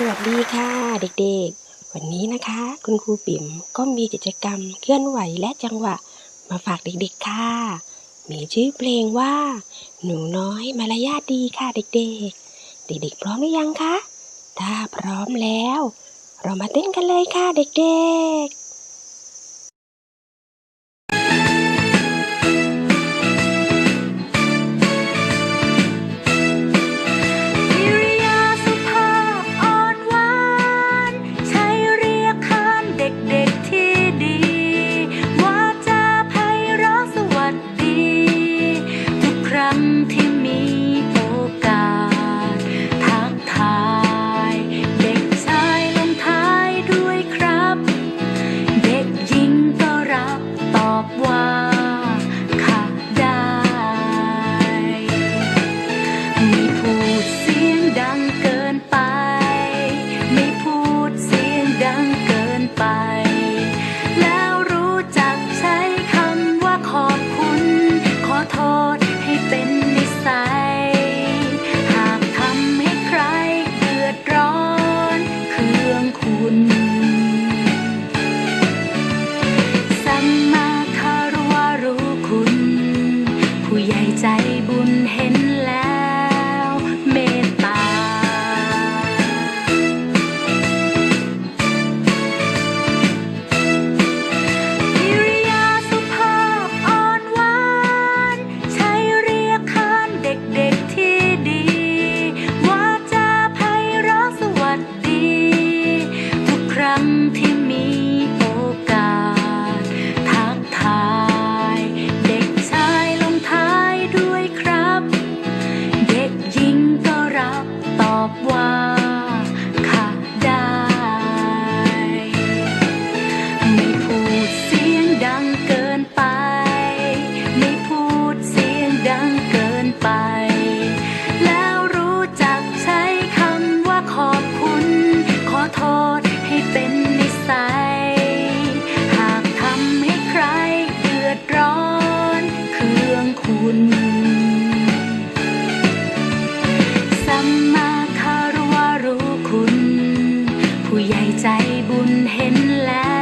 สวัสดีค่ะเด็กๆ วันนี้นะคะ คุณครูปิ๋มก็มีกิจกรรมเคลื่อนไหวและจังหวะ มาฝากเด็กๆค่ะ มีชื่อเพลงว่า หนูน้อยมารยาทดีค่ะเด็กๆ เด็กๆ พร้อมหรือยังคะ ถ้าพร้อมแล้ว เรามาเต้นกันเลยค่ะเด็กๆ บุญเห็นแล้วเมตตา กิริยาสุภาพอ่อนหวาน ใช้เรียกขานเด็กๆที่ดี วาจาไพเราะสวัสดี ทุกครั้งที่ ดังเกินไป แล้วรู้จักใช้คำว่าขอบคุณ ขอโทษให้เป็นนิสัย หากทำให้ใครเดือดร้อนเครื่องคุณสัมมาคารวะรู้คุณ ผู้ใหญ่ใจบุญเห็นแล้ว